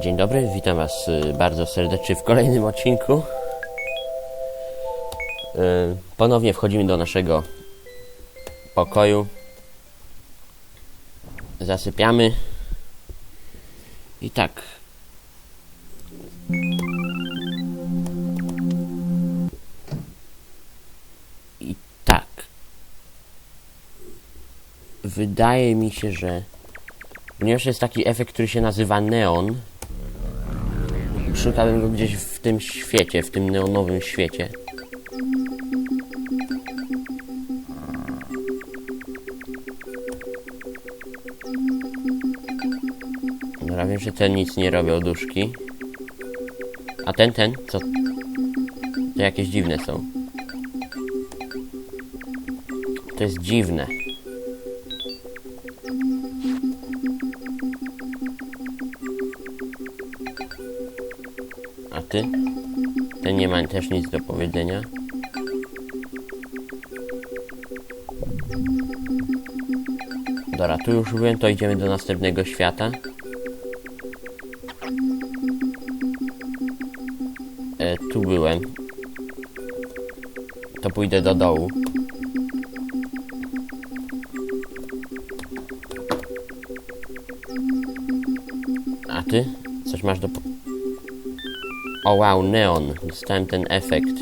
Dzień dobry, witam Was y, bardzo serdecznie w kolejnym odcinku. Y, Ponownie wchodzimy do naszego pokoju. Zasypiamy. I tak. I tak. Wydaje mi się, że Ponieważ jest taki efekt, który się nazywa neon, szukałem go gdzieś w tym świecie, w tym neonowym świecie. Dobra, wiem, że ten nic nie robią duszki. A ten, ten, co? To jakieś dziwne są. To jest dziwne. A ty? Ten nie ma też nic do powiedzenia. Dobra, tu już byłem, to idziemy do następnego świata. E, tu byłem. To pójdę do dołu. A ty? Coś masz do... o wow, neon. Dostałem ten efekt.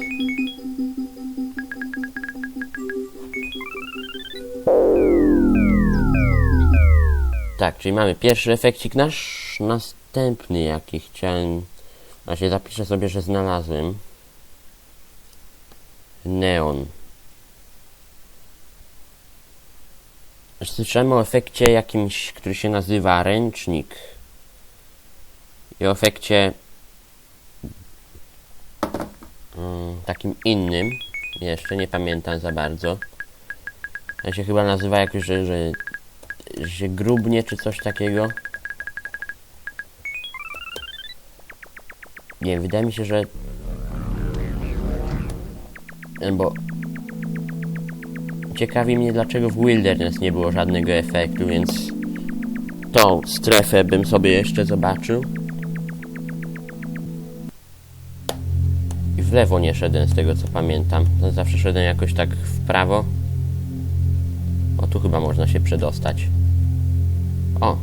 Tak, czyli mamy pierwszy efekcik nasz, następny jaki chciałem... Właśnie zapiszę sobie, że znalazłem. Neon. Słyszałem o efekcie jakimś, który się nazywa ręcznik. I o efekcie takim innym. Jeszcze nie pamiętam za bardzo. On się chyba nazywa jakoś, że, że, że grubnie czy coś takiego. Nie wydaje mi się, że... Bo... Ciekawi mnie, dlaczego w Wilderness nie było żadnego efektu, więc... Tą strefę bym sobie jeszcze zobaczył. W lewo nie szedłem z tego co pamiętam. No, zawsze szedłem jakoś tak w prawo. O, tu chyba można się przedostać. O!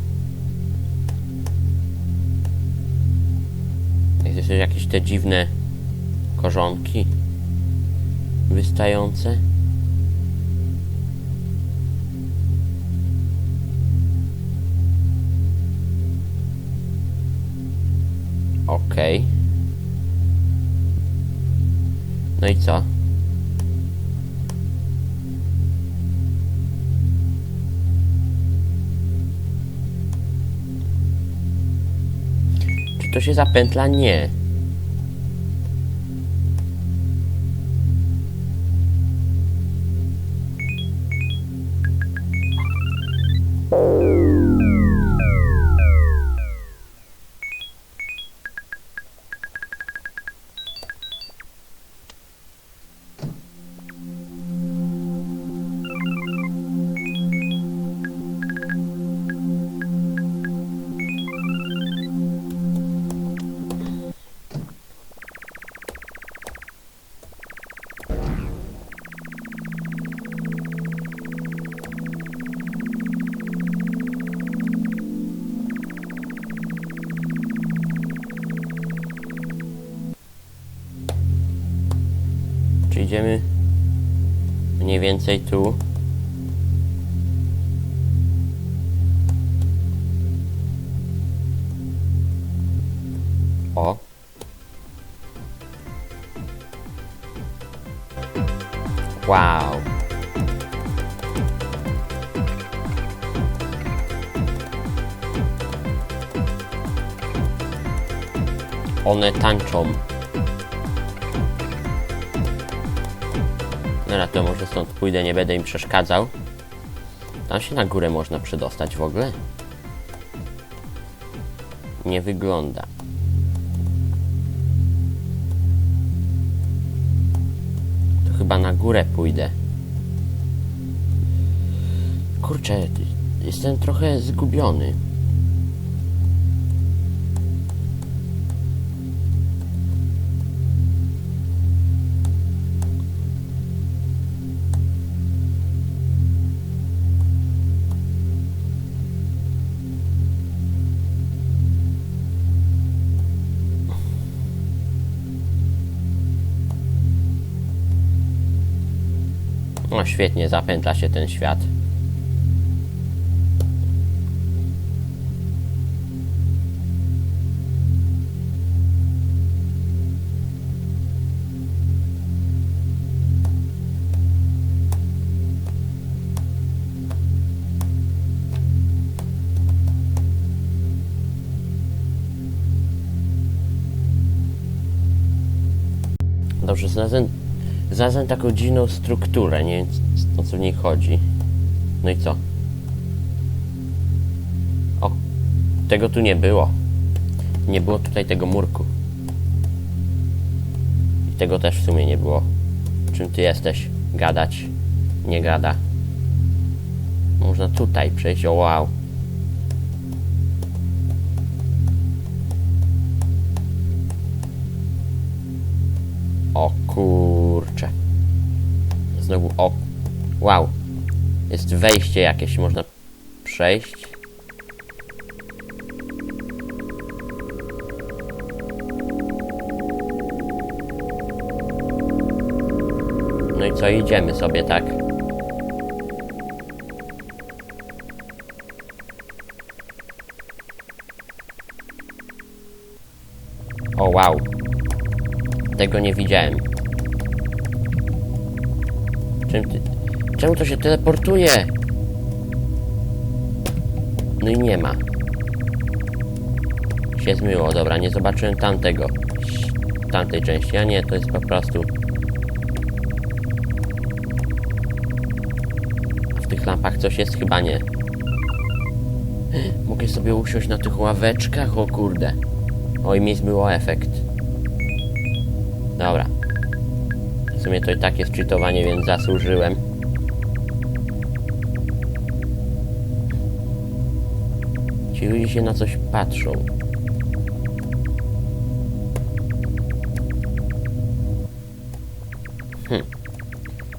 Jest jakieś te dziwne korzonki wystające. Okej. No i co? Czy to się zapętla? Nie. Mniej więcej tu? O. Wow. One Dobra, to może stąd pójdę, nie będę im przeszkadzał. Tam się na górę można przedostać w ogóle? Nie wygląda. To chyba na górę pójdę. Kurczę, jestem trochę zgubiony. Świetnie, zapętla się ten świat. Dobrze, znalazłem, znalazłem taką dziwną strukturę, nie wiem o co w niej chodzi. No i co? O, tego tu nie było. Nie było tutaj tego murku. I tego też w sumie nie było. Czym ty jesteś? Gadać? Nie gada. Można tutaj przejść, o wow. O kurcze. Znowu o. Wow. Jest wejście jakieś, można przejść. No i co, idziemy sobie, tak? O wow. Tego nie widziałem. Czemu to się teleportuje? No i nie ma. Się zmyło, dobra, nie zobaczyłem tamtego. Tamtej części, a nie, to jest po prostu... A w tych lampach coś jest? Chyba nie. Mogę sobie usiąść na tych ławeczkach? O kurde. Oj, mi zmyło efekt. Dobra. Sumie to i tak jest cheatowanie, więc zasłużyłem. Ci ludzie się na coś patrzą. Hm.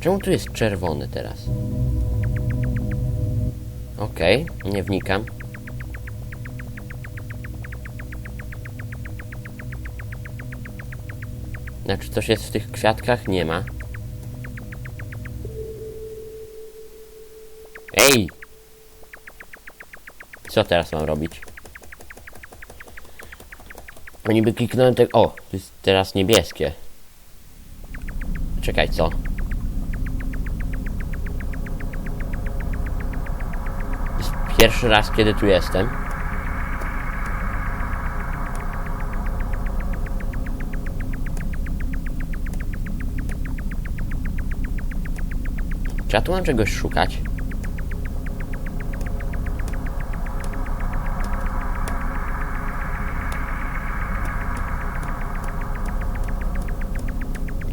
Czemu tu jest czerwony teraz? Okej, nie wnikam. Znaczy coś jest w tych kwiatkach? Nie ma. Ej! Co teraz mam robić? Oni by kliknąłem te... O! To jest teraz niebieskie. Czekaj, co? Jest pierwszy raz, kiedy tu jestem. Ja tu mam czegoś szukać?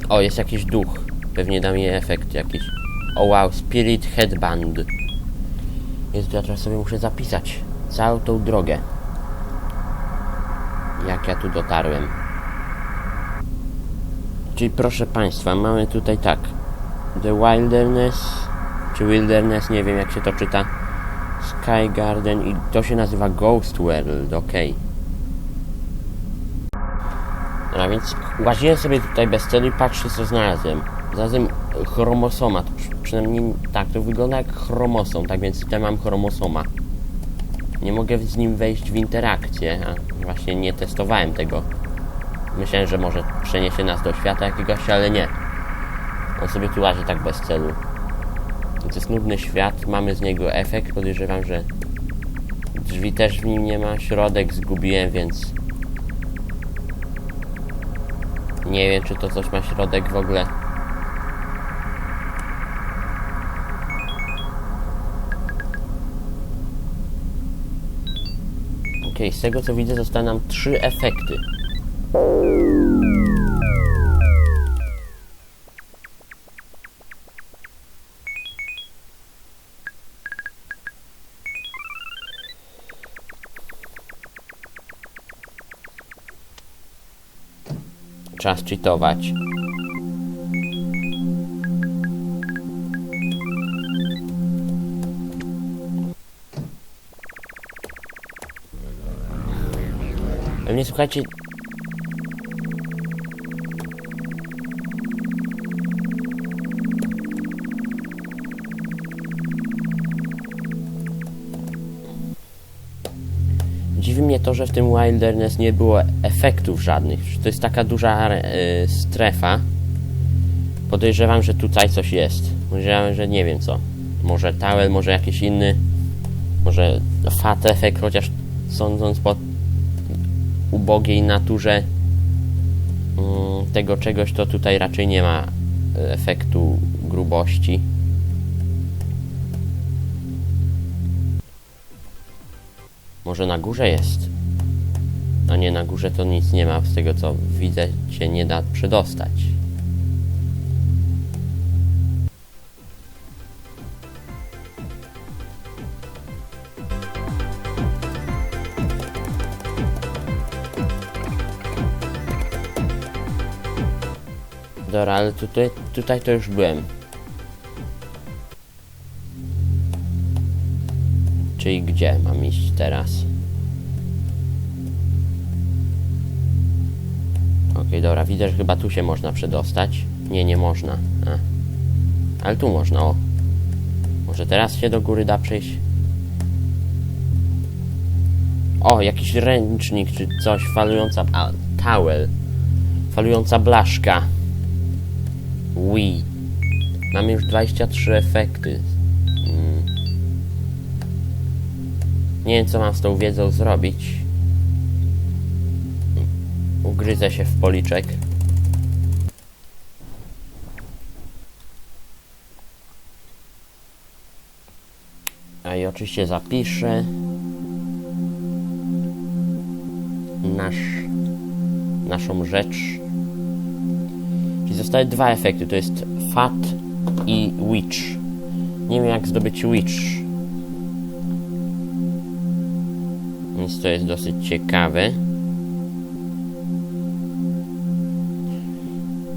O, jest jakiś duch. Pewnie da mi efekt jakiś. O wow, Spirit Headband. Jest, ja teraz sobie muszę zapisać całą tą drogę. Jak ja tu dotarłem. Czyli proszę Państwa, mamy tutaj tak. The Wilderness, czy Wilderness, nie wiem jak się to czyta. Sky Garden i to się nazywa Ghost World, ok. No więc łaziłem sobie tutaj bez celu i patrzę co znalazłem. Znalazłem chromosoma, przy, przynajmniej tak, to wygląda jak chromosom, tak więc tutaj mam chromosoma. Nie mogę z nim wejść w interakcję, a właśnie nie testowałem tego. Myślałem, że może przeniesie nas do świata jakiegoś, ale nie. On sobie tu łazi tak bez celu. To jest nudny świat, mamy z niego efekt, podejrzewam, że drzwi też w nim nie ma, środek zgubiłem, więc nie wiem, czy to coś ma środek w ogóle. Okej, z tego co widzę zostały nam trzy efekty. Czas cheatować. Pewnie słuchajcie. Że w tym Wilderness nie było efektów żadnych. To jest taka duża e, strefa. Podejrzewam, że tutaj coś jest. Podejrzewam, że nie wiem co. Może towel, może jakiś inny. Może fat efekt, chociaż sądząc po ubogiej naturze mm, tego czegoś, to tutaj raczej nie ma e, efektu grubości. Może na górze jest? A nie, na górze to nic nie ma. Z tego co widzę, się nie da przedostać. Dobra, ale tutaj, tutaj to już byłem. Czyli gdzie mam iść teraz? Okej, dobra, widzę, że chyba tu się można przedostać. Nie, nie można. A. Ale tu można, o. Może teraz się do góry da przejść? O, jakiś ręcznik czy coś, falująca... A, towel. Falująca blaszka. Wii. Mamy już 23 efekty. Mm. Nie wiem, co mam z tą wiedzą zrobić. Ugryzę się w policzek. A i oczywiście zapiszę nasz, naszą rzecz. Czyli zostały dwa efekty, to jest Fat i Witch. Nie wiem jak zdobyć Witch. Więc to jest dosyć ciekawe.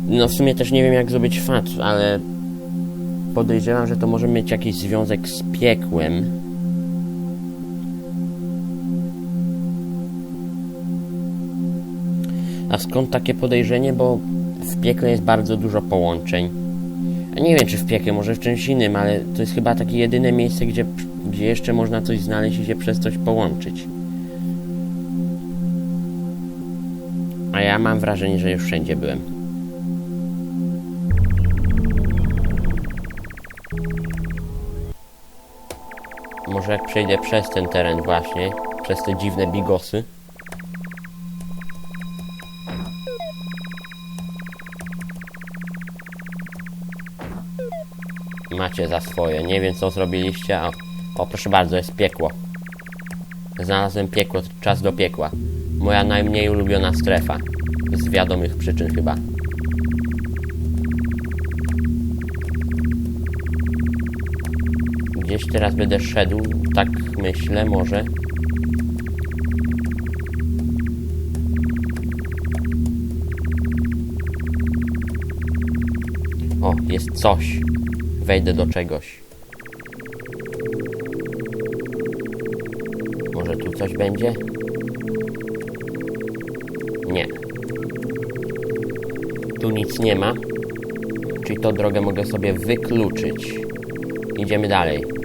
No w sumie też nie wiem jak zdobyć Fat, ale podejrzewam, że to może mieć jakiś związek z piekłem. A skąd takie podejrzenie? Bo w piekle jest bardzo dużo połączeń. A nie wiem, czy w piekle, może w czymś innym, ale to jest chyba takie jedyne miejsce, gdzie, gdzie jeszcze można coś znaleźć i się przez coś połączyć. A ja mam wrażenie, że już wszędzie byłem. Może jak przejdę przez ten teren właśnie, przez te dziwne bigosy. Macie za swoje. Nie wiem co zrobiliście. O, o proszę bardzo, jest piekło. Znalazłem piekło, czas do piekła. Moja najmniej ulubiona strefa. Z wiadomych przyczyn chyba. Gdzieś teraz będę szedł, tak myślę, może. O, jest coś. Wejdę do czegoś. Może tu coś będzie? Nie. Tu nic nie ma. Czyli tą drogę mogę sobie wykluczyć. Idziemy dalej.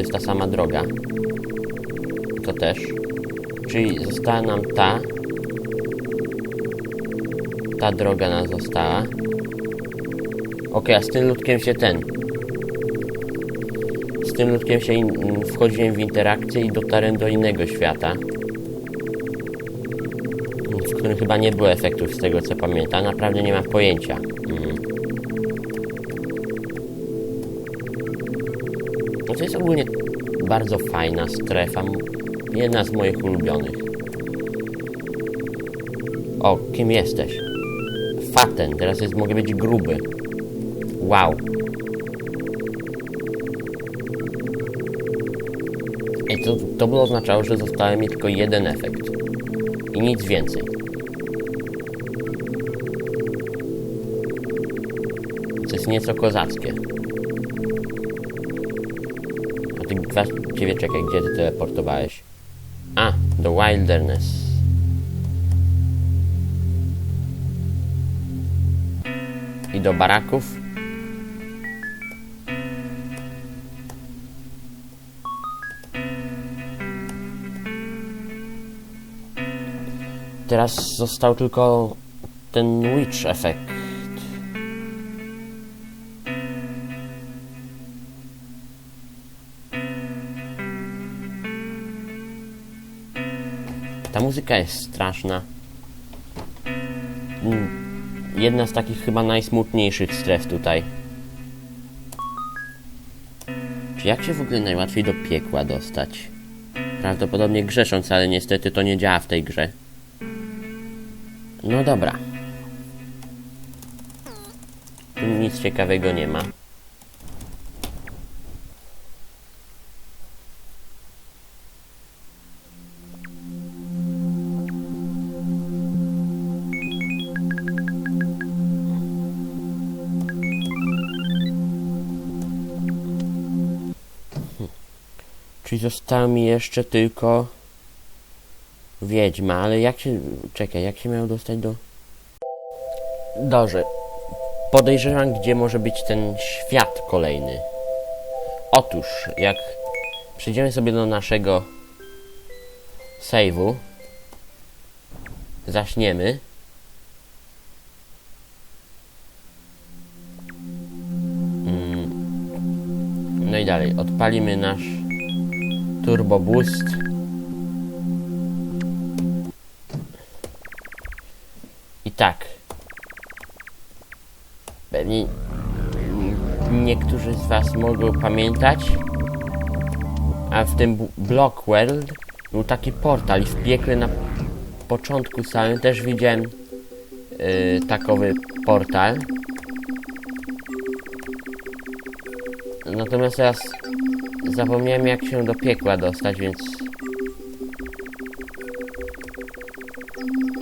To jest ta sama droga. To też. Czyli została nam ta. Ta droga nam została. Ok, a z tym ludkiem się ten. Z tym ludkiem się wchodziłem w interakcję i dotarłem do innego świata. W którym chyba nie było efektów z tego co pamiętam. Naprawdę nie mam pojęcia. Ogólnie bardzo fajna strefa. Jedna z moich ulubionych. O, kim jesteś? Faten, teraz jest, mogę być gruby. Wow. I to, to by oznaczało, że zostało mi tylko jeden efekt. I nic więcej. To jest nieco kozackie. Ty właściwie czekaj, gdzie ty teleportowałeś? A, do Wilderness. I do baraków. Teraz został tylko ten witch efekt. Muzyka jest straszna. Mm, Jedna z takich chyba najsmutniejszych stref tutaj. Czy jak się w ogóle najłatwiej do piekła dostać? Prawdopodobnie grzesząc, ale niestety to nie działa w tej grze. No dobra. Tu nic ciekawego nie ma. Została mi jeszcze tylko wiedźma, ale jak się... Czekaj, jak się miał dostać do... Dobrze. Podejrzewam, gdzie może być ten świat kolejny. Otóż, jak przejdziemy sobie do naszego save'u, zaśniemy, Mm. no i dalej, odpalimy nasz Turbo Boost. I tak. Pewnie niektórzy z Was mogą pamiętać, a w tym Block World był taki portal i w piekle na początku samym też widziałem yy, takowy portal. Natomiast teraz Zapomniałem jak się do piekła dostać, więc...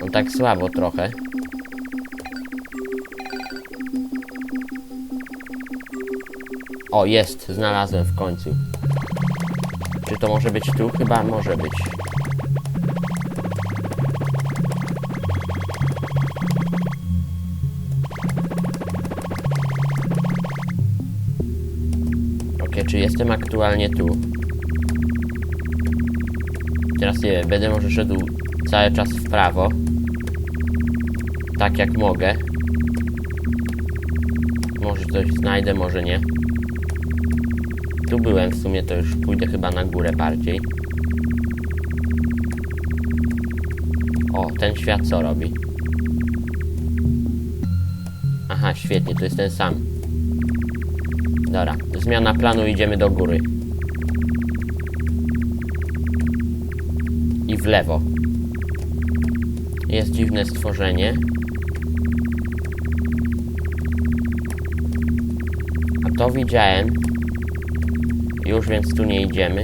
On tak słabo trochę. O, jest, znalazłem w końcu. Czy to może być tu? Chyba może być. Jestem aktualnie tu? Teraz nie wiem, będę może szedł cały czas w prawo. Tak jak mogę. Może coś znajdę, może nie. Tu byłem w sumie, to już pójdę chyba na górę bardziej. O, ten świat co robi? Aha, świetnie, to jest ten sam. Dobra, zmiana planu, idziemy do góry. I w lewo. Jest dziwne stworzenie. A to widziałem. Już więc tu nie idziemy.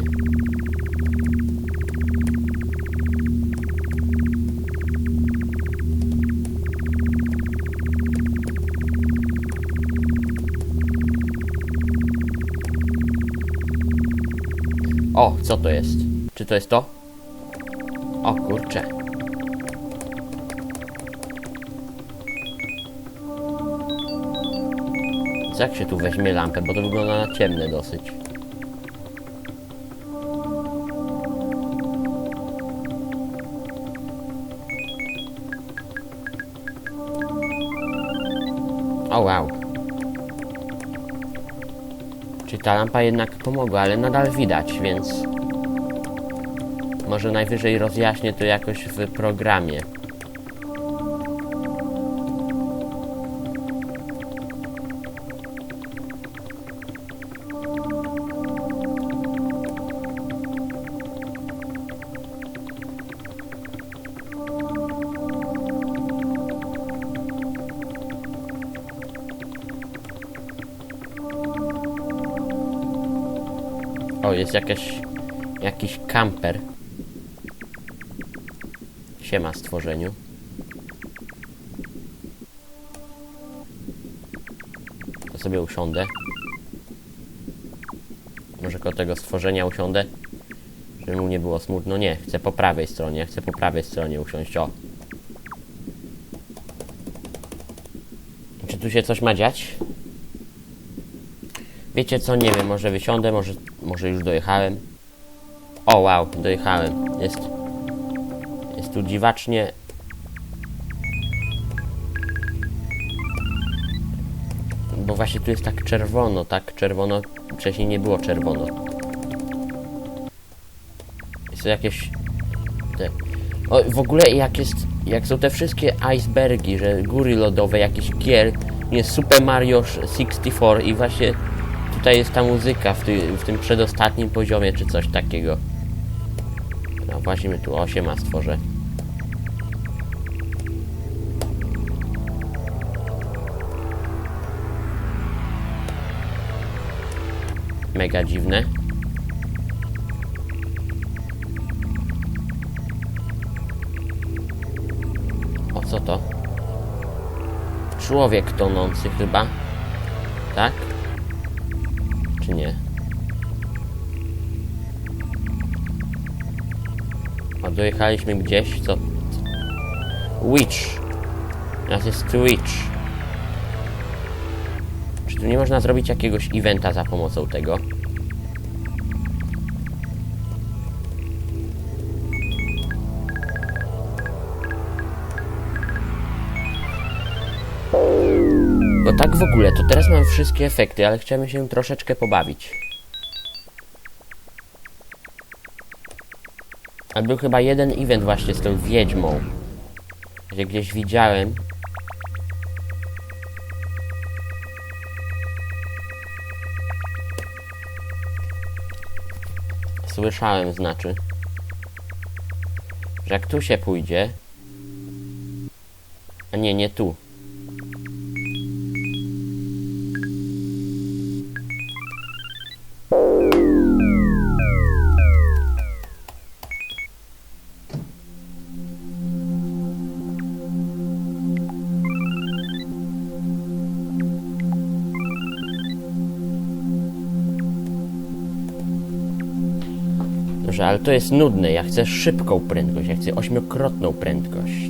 O, co to jest? Czy to jest to? O kurcze. Jak się tu weźmie lampę, bo to wygląda na ciemne dosyć. Ta lampa jednak pomogła, ale nadal widać, więc... Może najwyżej rozjaśnię to jakoś w programie. Jest jakaś, jakiś kamper. Siema stworzeniu. To sobie usiądę. Może koło tego stworzenia usiądę? Żeby mu nie było smutno. Nie, chcę po prawej stronie. Chcę po prawej stronie usiąść. O. Czy tu się coś ma dziać? Wiecie co, nie wiem, może wysiądę, może, może już dojechałem. O wow, dojechałem. Jest, jest tu dziwacznie. Bo właśnie tu jest tak czerwono, tak czerwono, wcześniej nie było czerwono. Jest to jakieś... Te... O, w ogóle jak jest, jak są te wszystkie icebergi, że góry lodowe, jakiś gier, jest Super Mario 64 i właśnie tutaj jest ta muzyka w, ty, w tym przedostatnim poziomie, czy coś takiego. No właśnie tu 8 a stworzę. Mega dziwne. O co to? Człowiek tonący chyba. Tak? Czy nie? A dojechaliśmy gdzieś, co? Witch. Teraz jest Twitch. Czy tu nie można zrobić jakiegoś eventa za pomocą tego? W ogóle, to teraz mam wszystkie efekty, ale chciałem się troszeczkę pobawić. A był chyba jeden event właśnie z tą wiedźmą. Gdzie gdzieś widziałem. Słyszałem znaczy. Że jak tu się pójdzie. A nie, nie tu. To jest nudne. Ja chcę szybką prędkość. Ja chcę ośmiokrotną prędkość.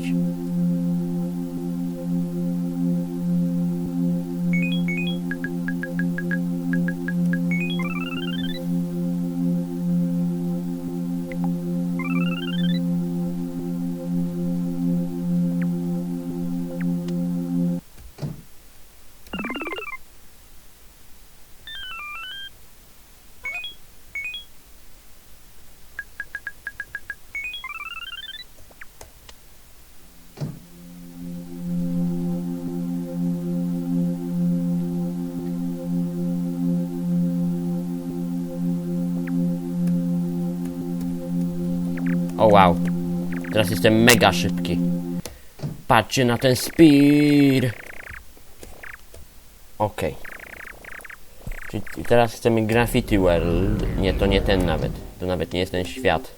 O wow. Teraz jestem mega szybki. Patrzcie na ten speed. Okej. Czyli teraz chcemy Graffiti World. Nie, to nie ten nawet. To nawet nie jest ten świat.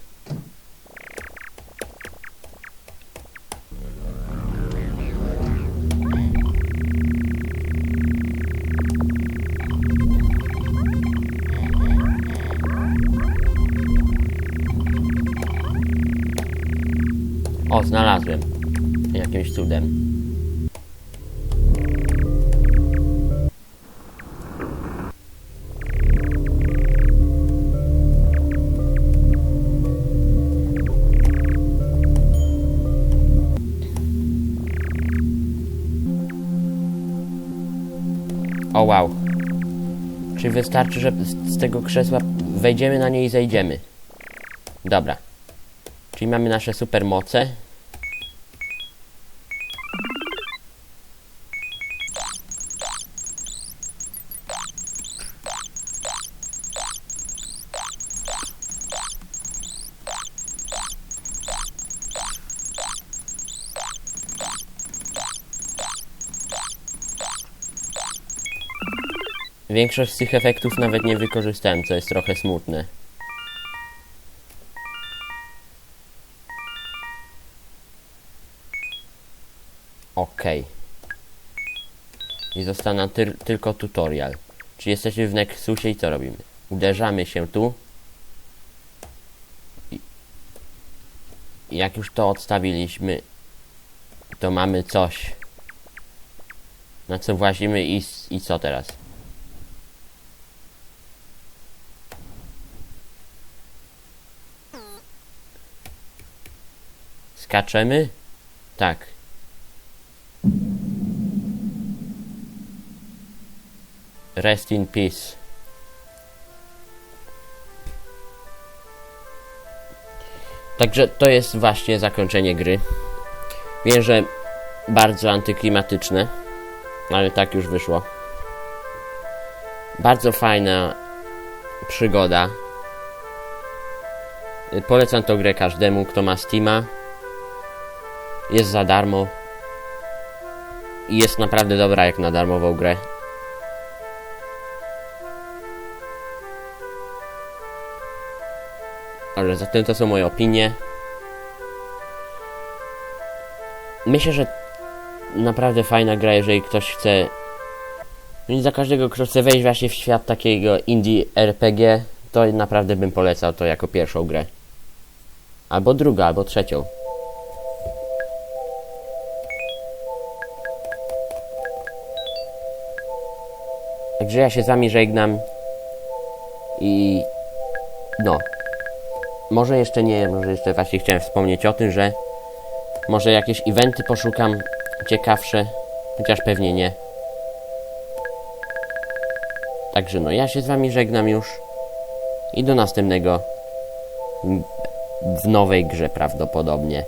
Znalazłem. Jakimś cudem. O wow. Czy wystarczy, że z, tego krzesła wejdziemy na nie i zejdziemy? Dobra. Czyli mamy nasze supermoce. Większość z tych efektów nawet nie wykorzystałem, co jest trochę smutne. Okej. I został nam tyr- tylko tutorial. Czy jesteśmy w Nexusie i co robimy? Uderzamy się tu. I i jak już to odstawiliśmy, to mamy coś. Na co włazimy i, i co teraz? Skaczemy? Tak. Rest in peace. Także to jest właśnie zakończenie gry. Wiem, że bardzo antyklimatyczne, ale tak już wyszło. Bardzo fajna przygoda. Polecam tą grę każdemu, kto ma Steama. Jest za darmo. I jest naprawdę dobra jak na darmową grę. Ale zatem to są moje opinie. Myślę, że naprawdę fajna gra, jeżeli ktoś chce. I za każdego, kto chce wejść właśnie w świat takiego indie RPG, to naprawdę bym polecał to jako pierwszą grę. Albo drugą, albo trzecią. Także ja się z wami żegnam. I no. Może jeszcze nie, może jeszcze właśnie chciałem wspomnieć o tym, że może jakieś eventy poszukam ciekawsze, chociaż pewnie nie. Także no, ja się z wami żegnam już i do następnego w- nowej grze prawdopodobnie.